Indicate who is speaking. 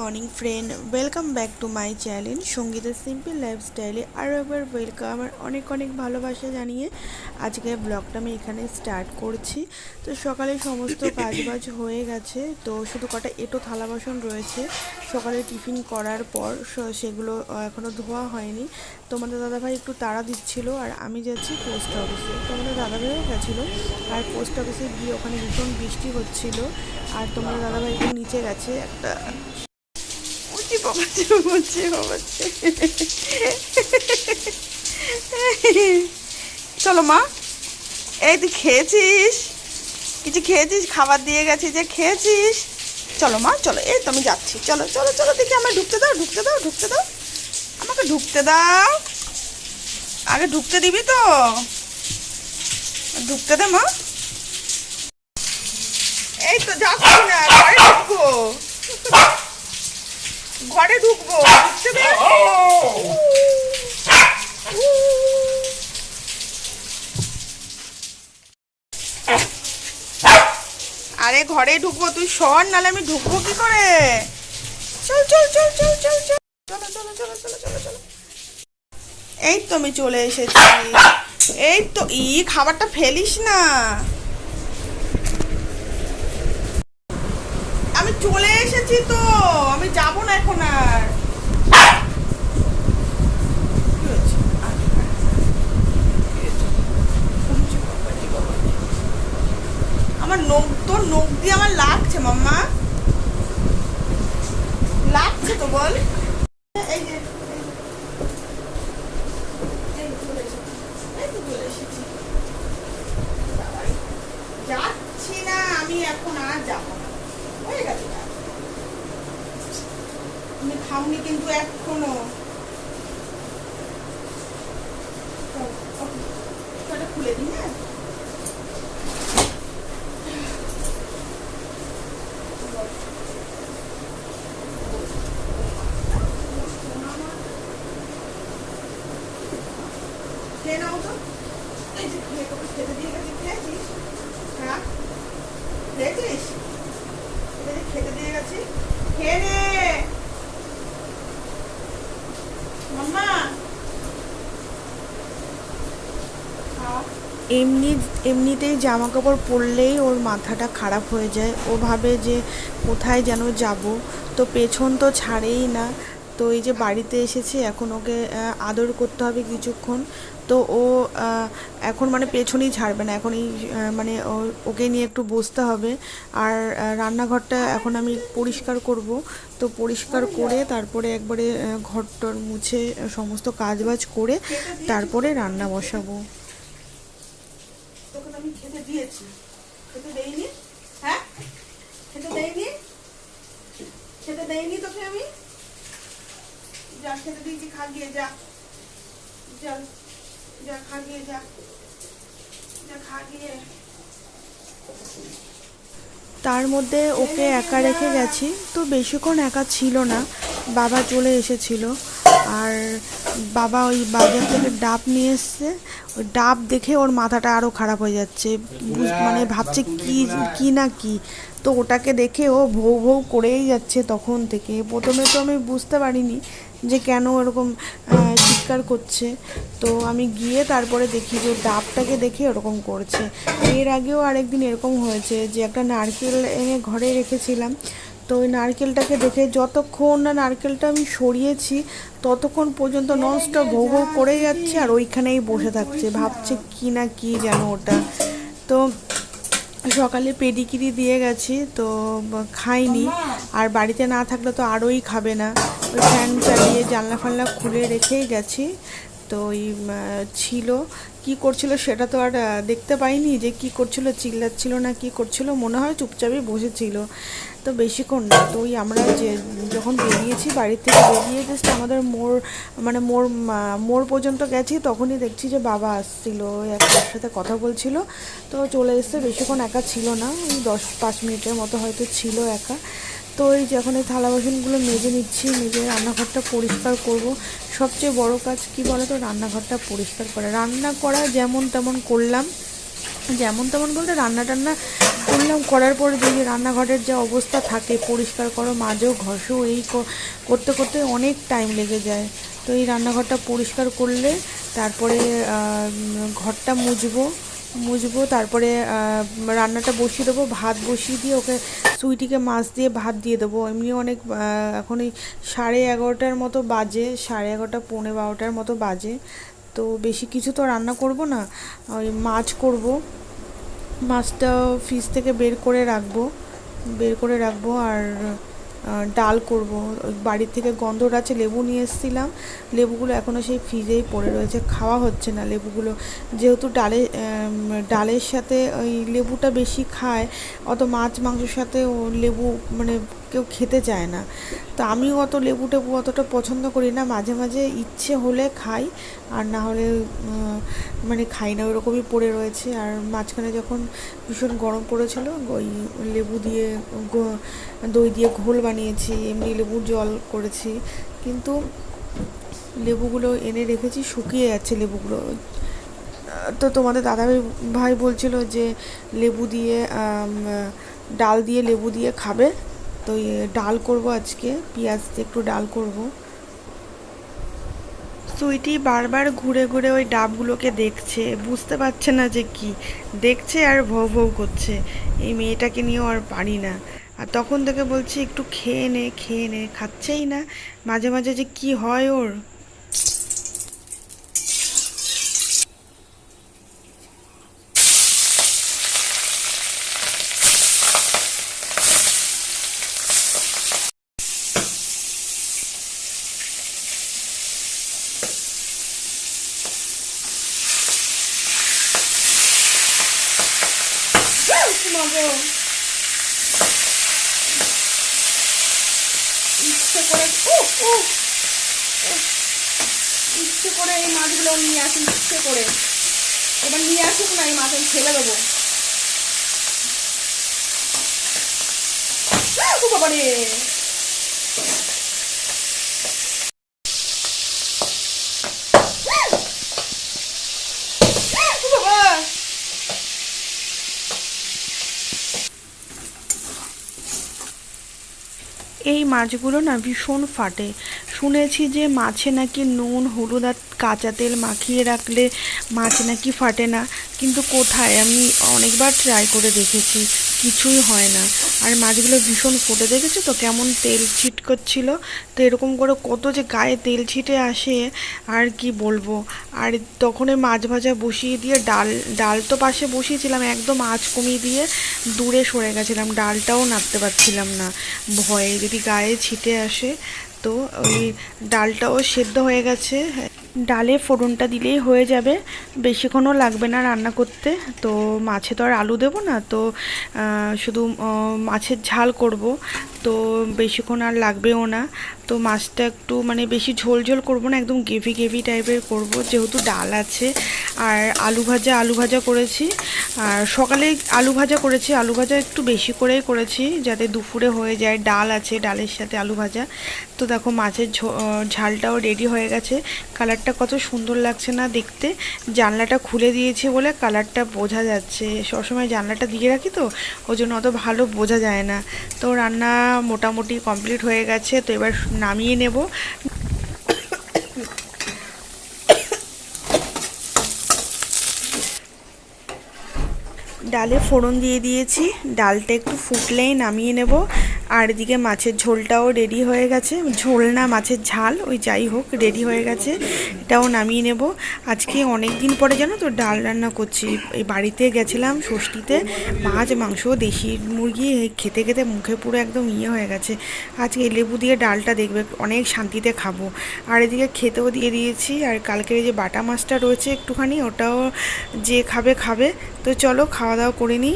Speaker 1: Morning friend welcome back to my channel সঙ্গীতের simple লাইফস্টাইলে আরও একবার ওয়েলকাম আমার অনেক অনেক ভালোবাসা জানিয়ে আজকে ব্লগটা আমি এখানে স্টার্ট করছি। তো সকালে সমস্ত কাজবাজ হয়ে গেছে তো শুধু কটা এটো থালা বাসন রয়েছে। সকালে টিফিন করার পর সেগুলো এখনও ধোয়া হয়নি। তোমাদের দাদাভাই একটু তাড়া দিচ্ছিল আর আমি যাচ্ছি পোস্ট অফিসে তোমাদের দাদাভাইও গেছিল আর পোস্ট অফিসে গিয়ে ওখানে ভীষণ বৃষ্টি হচ্ছিল। আর তোমাদের দাদাভাই একটু নিচে গেছে একটা উঁচি পাবাচ্ছে উঁচি পাবাচ্ছে চলো, মা। এই তুই খেয়েছিস? কিছু খেয়েছিস, খাবার দিয়ে গেছি যে খেয়েছিস। চলো, মা, চলো, এই তো আমি যাচ্ছি। চলো চলো চলো, দেখি আমায় ঢুকতে দাও ঢুকতে দাও ঢুকতে দাও। আমাকে ঢুকতে দাও। আগে ঢুকতে দিবি তো? ঢুকতে দে, মা। এই তো যাচ্ছি না ঢুকবো। ঘরে ঢুকবো। দে আরে ঘরে ঢুকবো তুই সর নালে আমি ঢুকবো কি করে? চল চল চল চল চল চল। চলো চলো চলো চলো চলো চলো। এই তো আমি চলে এসেছি। এই তো ই খাবারটা ফেলিস না আমি চলে এসেছি তো, আমি যাব না এখন আর। আমার নখ, তোর নখ দিয়ে আমার লাগছে, মাম্মা। লাগছে তো বল। এই যে এই যে, এই চলে এসেছি। এই তো চলে এসেছি। বাবারে, যাচ্ছি না আমি এখন আর যাব না হয়ে গেছে কাজ। খাওনি কিন্তু এখনও চল, ওকে। চলো, খুলে দিই হ্যাঁ খেয়ে নাও তো এই যে খেয়ে তোকে খেতে দিয়ে গেছি খেয়েছিস হ্যাঁ খেয়েছিস এই যে খেতে দিয়ে গেছি খেয়ে নে মাম্মা খাও এমনি, এমনিতেই জামা কাপড় পরলেই ওর মাথাটা খারাপ হয়ে যায়। ও ভাবে যে কোথায় যেন যাব। তো পেছন তো ছাড়েই না। তো এই যে বাড়িতে এসেছে, এখন ওকে আদর করতে হবে কিছুক্ষণ। তো ও এখন মানে পেছনেই ছাড়বে না। এখন এই মানে ওকে নিয়ে একটু বসতে হবে। আর রান্নাঘরটা এখন আমি পরিষ্কার করব। তো পরিষ্কার করে তারপরে একবারে ঘরটর মুছে সমস্ত কাজবাজ করে তারপরে রান্না বসাবো। দিয়েছি। খেতে দেইনি? হ্যাঁ? খেতে দেইনি? খেতে দেইনি তোকে আমি? যা খেতে দিয়েছি খা গিয়ে যা। চল যা খা গিয়ে যা। যা খা গিয়ে। তার মধ্যে ওকে একা রেখে গেছি তো বেশিক্ষণ একা ছিল না। বাবা চলে এসেছিল। আর বাবা ওই বাজার থেকে ডাব নিয়ে এসছে। ওই ডাব দেখে ওর মাথাটা আরও খারাপ হয়ে যাচ্ছে। মানে ভাবছে কি কি না কি। তো ওটাকে দেখে ও ভৌ ভৌ করেই যাচ্ছে তখন থেকে। প্রথমে তো আমি বুঝতে পারিনি যে কেন এরকম চিৎকার করছে। তো আমি গিয়ে তারপরে দেখি যে ডাবটাকে দেখে ওরকম করছে। এর আগেও আরেকদিন এরকম হয়েছে যে একটা নারকেল এনে ঘরে রেখেছিলাম। তো ওই নারকেলটাকে দেখে যতক্ষণ না নারকেলটা আমি সরিয়েছি, ততক্ষণ পর্যন্ত ননস্টপ ভৌ ভৌ করে যাচ্ছে আর ওইখানেই বসে থাকছে। ভাবছে কি না কি যেন ওটা। তো সকালে পেডিকিরি দিয়ে গেছি, তো খাইনি। আর বাড়িতে না থাকলে তো আরোই খাবে না। ওই ফ্যান চালিয়ে জানলা ফানলা খুলে রেখেই গেছি। তো ওই ছিল। কি করছিল সেটা তো আর দেখতে পাইনি যে কি করছিল, চিল্লাচ্ছিল না কি করছিল, মনে হয় চুপচাপই বসেছিল। তো বেশিক্ষণ না, তো ওই আমরা যে, যখন বেরিয়েছি বাড়ি থেকে বেরিয়ে জাস্ট আমাদের মোড় মানে মোড় মা- মোড় পর্যন্ত গেছি, তখনই দেখছি যে বাবা আসছিল একটার সাথে কথা বলছিল। তো চলে এসছে, বেশিক্ষণ একা ছিল না, ওই দশ, পাঁচ মিনিটের মতো হয়তো ছিল একা। তো ওই যে এখন এই থালা বাসনগুলো মেজে নিচ্ছি, মেজে রান্নাঘরটা পরিষ্কার করব। সবচেয়ে বড় কাজ কি বলো তো রান্নাঘরটা পরিষ্কার করা। রান্না করা যেমন তেমন করলাম। যেমন তেমন বলতে রান্না টান্না করলাম, করার পরে দেখি রান্নাঘরের যা অবস্থা থাকে, পরিষ্কার করো, মাজো, ঘষো, এই করতে করতে অনেক টাইম লেগে যায়। তো এই রান্নাঘরটা পরিষ্কার করলে তারপরে ঘরটা মুছবো মুছবো, তারপরে রান্নাটা বসিয়ে দেবো, ভাত বসিয়ে দিয়ে ওকে সুইটিকে মাছ দিয়ে ভাত দিয়ে দেবো। এমনি অনেক এখন এই সাড়ে এগারোটার মতো বাজে, সাড়ে এগারোটা, পৌনে বারোটার মতো বাজে। তো বেশি কিছু তো রান্না করব না, ওই মাছ করব। মাছটা ফ্রিজ থেকে বের করে রাখব, বের করে রাখব আর ডাল করব। ওই বাড়ির থেকে গন্ধর আছে লেবু নিয়ে এসেছিলাম। লেবুগুলো এখনও সেই ফ্রিজেই পড়ে রয়েছে, খাওয়া হচ্ছে না লেবুগুলো। যেহেতু ডালে ডালের সাথে ওই লেবুটা বেশি খায়, অত মাছ মাংসের সাথে লেবু মানে কেউ খেতে চায় না। তো আমিও অত লেবু টেবু অতটা পছন্দ করি না। মাঝে মাঝে ইচ্ছে হলে খাই, আর না হলে মানে খাই না। ওরকমই পড়ে রয়েছে। আর মাঝখানে যখন ভীষণ গরম পড়েছিল, ওই লেবু দিয়ে দই দিয়ে ঘোল বানিয়েছি, এমনি লেবুর জল করেছি। কিন্তু লেবুগুলো এনে রেখেছি, শুকিয়ে যাচ্ছে লেবুগুলো। তো তোমাদের দাদা ভাই বলছিল যে লেবু দিয়ে ডাল দিয়ে লেবু দিয়ে খাবে। তো ডাল করব আজকে, পেঁয়াজ দিয়ে একটু ডাল করব। সুইটি বারবার ঘুরে ঘুরে ওই ডাবগুলোকে দেখছে, বুঝতে পারছে না যে কি। দেখছে আর ভৌ ভৌ করছে। এই মেয়েটাকে নিয়েও আর পারি না। আর তখন থেকে বলছি, একটু খেয়ে নে খেয়ে নে, খাচ্ছেই না। মাঝে মাঝে যে কি হয় ওর। ইচ্ছে করে ও ও ইচ্ছে করে এই মাছগুলো নিয়ে আসি, ইচ্ছে করে। এবার নিয়ে আসুক না, এই মাছ আমি ফেলে দেবো ও বাবা রে আহ, ও বাবা এই মাছগুলো না ভীষণ ফাটে। শুনেছি যে মাছে নাকি নুন হলুদ আর কাঁচা তেল মাখিয়ে রাখলে মাছ নাকি ফাটে না। কিন্তু কোথায়? আমি অনেকবার ট্রাই করে দেখেছি, কিছুই হয় না। আর মাছগুলো ভীষণ ফুটে, দেখেছ তো? কেমন তেল ছিটকচ্ছিল। তো এরকম করে কত যে গায়ে তেল ছিটে আসে, আর কি বলব? আর তখনই মাছ ভাজা বসিয়ে দিয়ে ডাল ডাল তো পাশে বসিয়েছিলাম, একদম আঁচ কমিয়ে দিয়ে দূরে সরে গেছিলাম। ডালটাও নাড়তে পারছিলাম না। ভয়ে যদি গায়ে ছিটে আসে, তো ওই ডালটাও সেদ্ধ হয়ে গেছে। ডালে ফোড়নটা দিলেই হয়ে যাবে। বেশিক্ষণও লাগবে না রান্না করতে। তো মাছে তো আর আলু দেবো না, তো শুধু মাছের ঝাল করব। তো বেশিক্ষণ আর লাগবেও না। তো মাছটা একটু মানে বেশি ঝোল ঝোল করব না, একদম গেভি গেভি টাইপের করব, যেহেতু ডাল আছে। আর আলু ভাজা আলু ভাজা করেছি। আর সকালে আলু ভাজা করেছি, আলু ভাজা একটু বেশি করেই করেছি, যাতে দুপুরে হয়ে যায়। ডাল আছে, ডালের সাথে আলু ভাজা। তো দেখো মাছের ঝালটাও রেডি হয়ে গেছে। কালারটা কত সুন্দর লাগছে না দেখতে। জানলাটা খুলে দিয়েছে বলে কালারটা বোঝা যাচ্ছে। সবসময় জানলাটা দিয়ে রাখি তো, ওই জন্য অত ভালো বোঝা যায় না। তো রান্না মোটামুটি কমপ্লিট হয়ে গেছে, তো এবার নামিয়ে নেব। ডালে ফোড়ন দিয়ে দিয়েছি, ডালটা একটু ফুটলেই নামিয়ে নেব। আর এদিকে মাছের ঝোলটাও রেডি হয়ে গেছে। ঝোল না, মাছের ঝাল, ওই যাই হোক রেডি হয়ে গেছে। এটাও নামিয়ে নেব। আজকে অনেক দিন পরে জানো তো ডাল রান্না করছি। এই বাড়িতে গেছিলাম ষষ্ঠীতে। মাছ, মাংস, দেশি মুরগি খেতে খেতে মুখে পুরো একদম ইয়ে হয়ে গেছে। আজকে লেবু দিয়ে ডালটা দেখবে, অনেক শান্তিতে খাব। আর এদিকে খেতেও দিয়ে দিয়েছি। আর কালকের যে বাটা মাছটা রয়েছে একটুখানি, ওটাও যে খাবে খাবে। তো চলো খাওয়া দাওয়া করে নিই।